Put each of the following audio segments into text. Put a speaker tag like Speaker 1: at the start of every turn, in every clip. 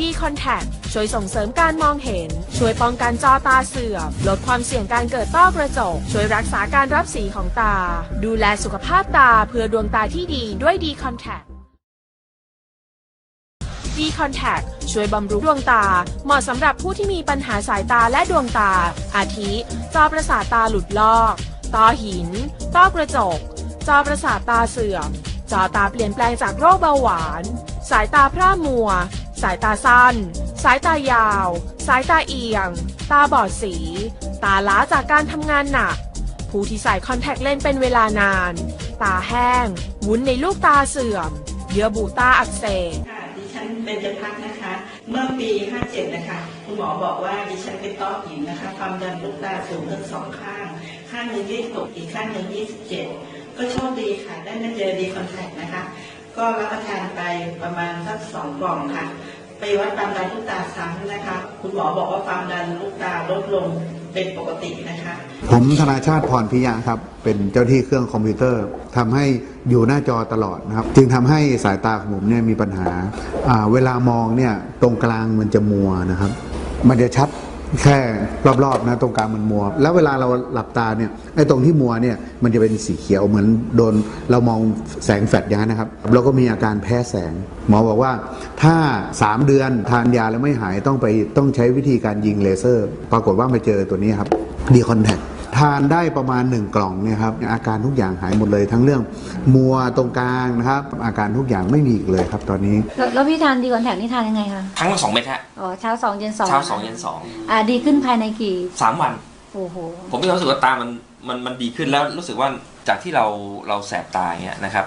Speaker 1: ดีคอนแทคช่วยส่งเสริมการมองเห็น ช่วยป้องกันจอตาเสื่อม ลดความเสี่ยงการเกิดต้อกระจก ช่วยรักษาการรับสีของตา ดูแลสุขภาพตาเพื่อดวงตาที่ดีด้วยดีคอนแทคดีคอนแทคช่วยบำรุงดวงตา เหมาะสำหรับผู้ที่มีปัญหาสายตาและดวงตา อาทิ จอประสาทตาหลุดลอก ต้อหิน ต้อกระจก จอประสาทตาเสื่อม จอตาเปลี่ยนแปลงจากโรคเบาหวาน สายตาพร่ามัว สายตาสั้น สายตายาว สายตาเอียง ตาบอดสี ตาล้าจากการทำงานหนัก ผู้ที่ใส่คอนแทคเลนส์เป็นเวลานาน ตาแห้ง วุ้นในลูกตาเสื่อม เยื่อบุตาอักเสบ
Speaker 2: ค่ะดิฉันเป็นจพัฒน์นะคะ เมื่อปี 57 นะคะ คุณหมอบอกว่าดิฉันเป็นต้อหินนะคะ ความดันลูกตาสูงทั้งสองข้าง ข้างหนึ่ง26อีกข้างหนึ่ง27ก็โชคดีค่ะ ได้มาเจอดีคอนแทคนะคะ ก็รับประทานไปประมาณสักสองกล่องค่ะ ไปวัดความดันลูกตาซ้ำนะคะ คุณหมอบอกว่าความดันลูกตาลดลงเป็นปกตินะคะ
Speaker 3: ผมธนาชาติพรพิยะครับ เป็นเจ้าที่เครื่องคอมพิวเตอร์ทำให้อยู่หน้าจอตลอดนะครับ จึงทำให้สายตาของผมเนี่ยมีปัญหาอ่าเวลามองเนี่ยตรงกลางมันจะมัวนะครับ มันจะชัด แค่รอบๆนะตรงกลางมันมัว แล้วเวลาเราหลับตาเนี่ยไอ้ตรงที่มัวเนี่ยมันจะเป็นสีเขียวเหมือนโดนเรามองแสงแฟลชอย่างนั้นนะครับเราก็มีอาการแพ้แสง หมอบอกว่าถ้า 3 เดือนทานยาแล้วไม่หายต้องไปต้องใช้วิธีการยิงเลเซอร์ ปรากฏว่ามาเจอตัวนี้ครับดีคอนแทค ทานได้ประมาณ 1 กล่องเนี่ยครับอาการทุกอย่างหายหมดเลยทั้งเรื่องมัวตรงกลางนะครับ อาการทุกอย่างไม่มีอีกเลยครับตอนนี้
Speaker 4: แล้วแล้วพี่ทานดีคอนแทคนี่ทานยังไงคะ
Speaker 5: ครั้งละสองเม็ดฮะ
Speaker 4: อ๋อเช้าสองเย็นสอง
Speaker 5: เช้าสองเย็นสอง
Speaker 4: อ่าดีขึ้นภายในกี่
Speaker 5: สามวัน
Speaker 4: โอ้โห
Speaker 5: ผมมีความรู้สึกว่าตามันมันมันดีขึ้นแล้วรู้สึกว่าจากที่เราเราแสบตาเงี้ยนะครับ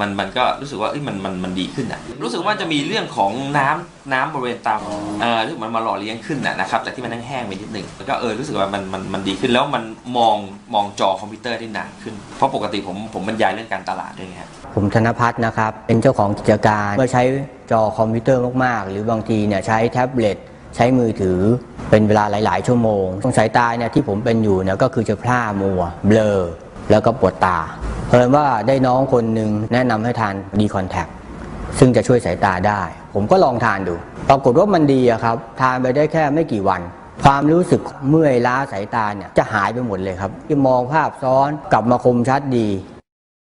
Speaker 5: มันมันก็รู้สึกว่าเอ้ยมันมันมันดีขึ้นอะรู้สึกว่าจะมีเรื่องของน้ำน้ำบริเวณตามเอ่อรู้สึกมันมาหล่อเลี้ยงขึ้นนะนะครับจากที่มันแห้งๆไปนิดหนึ่งแล้วก็เออรู้สึกว่ามันมันมันดีขึ้นแล้วมันมองมองจอคอมพิวเตอร์ได้นานขึ้น เพราะปกติผมผมบรรยายเรื่องการตลาดด้วยไงฮะ
Speaker 6: ผมธนพัฒน์นะครับเป็นเจ้าของกิจการเมื่อใช้จอคอมพิวเตอร์มากๆ หรือบางทีเนี่ยใช้แท็บเล็ตใช้มือถือเป็นเวลาหลาย ๆ ชั่วโมงตรงสายตาเนี่ยที่ผมเป็นอยู่เนี่ยก็คือจะพร่ามัวเบลอ แล้วก็ปวดตาเพราะว่าได้น้องคนหนึ่งแนะนำให้ทานดีคอนแทคซึ่งจะช่วยสายตาได้ ผมก็ลองทานดู ปรากฏว่ามันดีอะครับ ทานไปได้แค่ไม่กี่วัน ความรู้สึกเมื่อยล้าสายตาเนี่ยจะหายไปหมดเลยครับที่มองภาพซ้อนกลับมาคมชัดดี